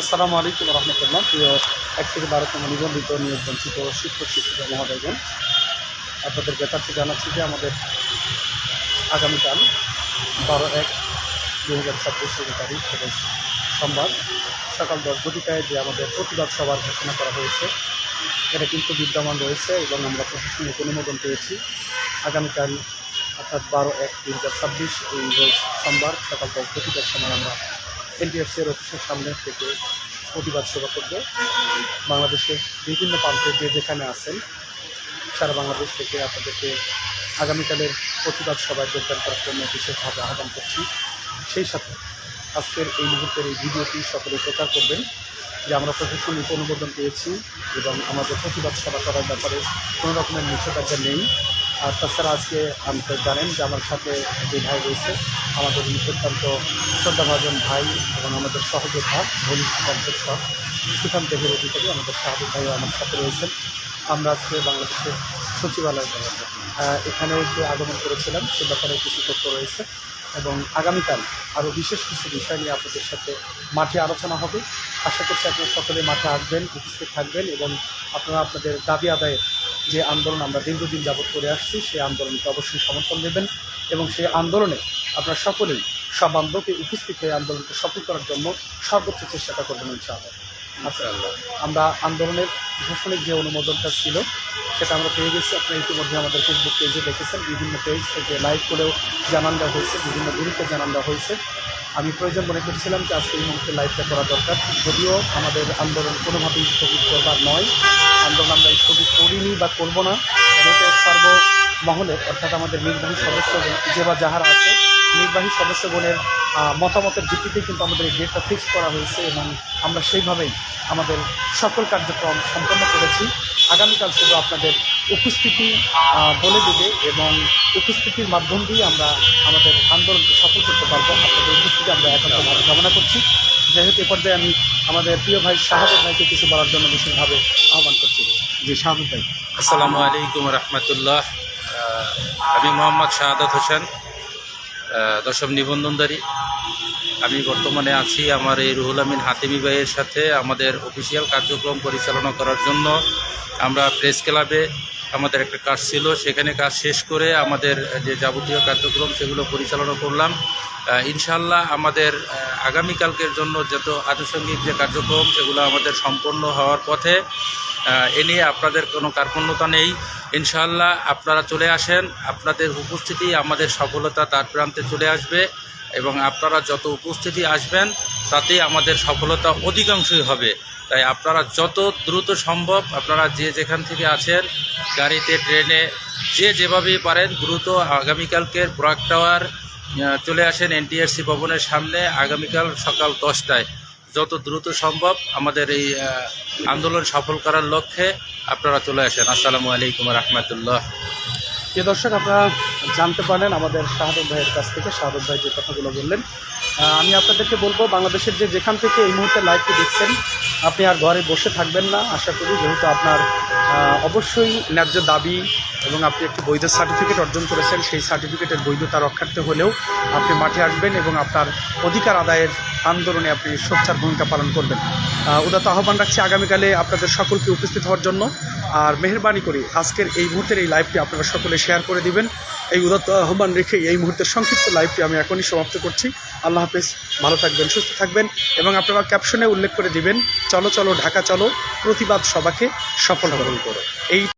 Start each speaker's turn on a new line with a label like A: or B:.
A: আসসালামু আলাইকুম রহমতুল্লাহ। প্রিয় এক থেকে বারোতম নিবন্ধিত নিয়োগ বঞ্চিত শিক্ষক, শিক্ষিকা মহোদয়গণ আপনাদের যথার্থ জানাচ্ছি যে আমাদের আগামীকাল বারো এক দু হাজার ছাব্বিশের তারিখ এবং সোমবার সকাল দশ ঘটিকায় যে আমাদের প্রতিবাদ সভার ঘোষণা করা হয়েছে, এটা কিন্তু বিদ্যমান রয়েছে এবং আমরা প্রশাসনিক অনুমোদন পেয়েছি। আগামীকাল অর্থাৎ বারো এক দু হাজার ছাব্বিশ, এই রোজ সোমবার সকাল দশ ঘটিকার সময় আমরা এনটিএফসির অফিসের সামনে থেকে প্রতিবাদ সভা করব। বাংলাদেশের বিভিন্ন প্রান্তে যে যেখানে আছেন, সারা বাংলাদেশ থেকে আপনাদেরকে আগামীকালের প্রতিবাদ সভায় যোগদান করার জন্য বিশেষভাবে আহ্বান করছি। সেই সাথে আজকের এই মুহূর্তের এই ভিডিওটি সকলে প্রচার করবেন, যে আমরা প্রশাসনিক অনুমোদন পেয়েছি এবং আমাদের প্রতিবাদ সভা করার ব্যাপারে কোনো রকমের নিষেধাজ্ঞা নেই। আর তাছাড়া আজকে আপনি তো জানেন যে আমার সাথে যে ভাই রয়েছে আমাদের অত্যন্ত শ্রদ্ধাভাজন ভাই এবং আমাদের সহযোদ্ধা ঘনিষ্ঠ কণ্ঠস্বর সুশান্ত দেহের অধিকারী আমাদের শাহাদুর ভাইও আমার সাথে রয়েছেন। আমরা আজকে বাংলাদেশের সচিবালয় আহ, এখানেও যে আগমন করেছিলাম সে ব্যাপারে কিছু তথ্য রয়েছে এবং আগামীকাল আরও বিশেষ কিছু বিষয় নিয়ে আপনাদের সাথে মাঠে আলোচনা হবে। আশা করছি আপনারা সকলে মাঠে আসবেন উপস্থিত থাকবেন এবং আপনারা আপনাদের দাবি আদায়ের যে আন্দোলন আমরা দীর্ঘদিন যাবৎ করে আসছি সেই আন্দোলনকে অবশ্যই সমর্থন দেবেন এবং সেই আন্দোলনে আপনারা সকলেই সব আন্দোলনকে উপস্থিত হয়ে আন্দোলনকে সফল করার জন্য সর্বোচ্চ চেষ্টাটা করবেন ইনশাআল্লাহ। আচ্ছা আমরা আন্দোলনের প্রশাসনিক যে অনুমোদনটা ছিল সেটা আমরা পেয়ে গেছি। আপনারা ইতিমধ্যে আমাদের ফেসবুক পেজে দেখেছেন বিভিন্ন পেজ থেকে লাইভ করেও জানান দেওয়া হয়েছে বিভিন্ন গ্রুপে জানান দেওয়া হয়েছে। আমি প্রয়োজন মনে করছিলাম যে আজকে এই মুহূর্তে লাইভটা করা দরকার। যদিও আমাদের আন্দোলন কোনোভাবেই স্থগিত করবার নয়। আন্দোলন আমরা স্থগিত করিনি বা করব না। যেহেতু সর্বমহলের অর্থাৎ আমাদের নির্বাহী সদস্য যে বা যাহারা আছে, নির্বাহী সদস্যগণের মতামতের ভিত্তিতে কিন্তু আমাদের এই ডেটটা ফিক্স করা হয়েছে এবং আমরা সেইভাবেই আমাদের সকল কার্যক্রম সম্পন্ন করেছি। আগামীকাল শুধু আপনাদের উপস্থিতি বলে দেবে এবং উপস্থিতির মাধ্যম দিয়ে আমরা আমাদের আন্দোলনকে সফল করতে পারব। আপনাদের উপস্থিতি আমরা একান্তভাবে কামনা করছি। যেহেতু এ পর্যায়ে আমি আমাদের প্রিয় ভাই শাহাদুর ভাইকে কিছু বলার জন্য বিশেষভাবে আহ্বান করছি। জি শাহাদুর ভাই।
B: আসসালামু আলাইকুম রহমতুল্লাহ। আমি মোহাম্মদ শাহাদাত হোসেন দশম নিবন্ধনদারী আমি বর্তমানে আছি আমার এই রুহুল আমিন হাতিমি ভাইয়ের সাথে আমাদের অফিসিয়াল কার্যক্রম পরিচালনা করার জন্য। আমরা প্রেস ক্লাবে আমাদের একটা কাজ ছিল, সেখানে কাজ শেষ করে আমাদের যে যাবতীয় কার্যক্রম সেগুলো পরিচালনা করলাম। ইনশাল্লাহ আমাদের আগামীকালকের জন্য যত আনুষঙ্গিক যে কার্যক্রম সেগুলো আমাদের সম্পন্ন হওয়ার পথে এ নিয়ে আপনাদের কোনো কার্পণ্যতা নেই। ইনশাল্লাহ আপনারা চলে আসেন, আপনাদের উপস্থিতি, আমাদের সফলতা তার প্রান্তে চলে আসবে। এবং আপনারা যত উপস্থিতি আসবেন তাতে আমাদের সফলতা অধিকাংশই হবে। তাই আপনারা যত দ্রুত সম্ভব আপনারা যে যেখান থেকে আছেন, গাড়িতে, ট্রেনে, যে যেভাবেই পারেন, দ্রুত আগামীকালকের ব্রাক টাওয়ার চলে আসেন এনটিআরসি ভবনের সামনে আগামীকাল সকাল দশটায়। যত দ্রুত সম্ভব আমাদের এই আন্দোলন সফল করার লক্ষ্যে আপনারা চলে আসেন। আসসালামু আলাইকুম রহমতুল্লাহ।
A: যে দর্শক, আপনারা জানতে পারলেন আমাদের শাহরুখ ভাইয়ের কাছ থেকে শাহরুখ ভাই যে কথাগুলো বললেন। আমি আপনাদেরকে বলব, বাংলাদেশের যে যেখান থেকে এই মুহূর্তে লাইভটি দেখছেন আপনি আর ঘরে বসে থাকবেন না আশা করি যেহেতু আপনার অবশ্যই ন্যায্য দাবি এবং আপনি একটি বৈধ সার্টিফিকেট অর্জন করেছেন সেই সার্টিফিকেটের বৈধতা রক্ষার্থে হলেও আপনি মাঠে আসবেন এবং আপনার অধিকার আদায়ের আন্দোলনে আপনি সোচ্চার ভূমিকা পালন করবেন। আহ, উদাত্ত আহ্বান রাখছি আগামীকালে আপনাদের সকলকে উপস্থিত হওয়ার জন্য। আর মেহরবানি করি আজকের এই মুহূর্তের এই লাইভটি আপনারা সকলে শেয়ার করে দিবেন। এই উদাত্ত আহ্বান রেখে এই মুহূর্তের সংক্ষিপ্ত লাইভটি আমি এখনই সমাপ্ত করছি। আল্লাহ হাফেজ ভালো থাকবেন সুস্থ থাকবেন এবং আপনারা ক্যাপশনে উল্লেখ করে দিবেন চলো চলো ঢাকা চলো প্রতিবাদ সভাকে সফল করুন করো। এই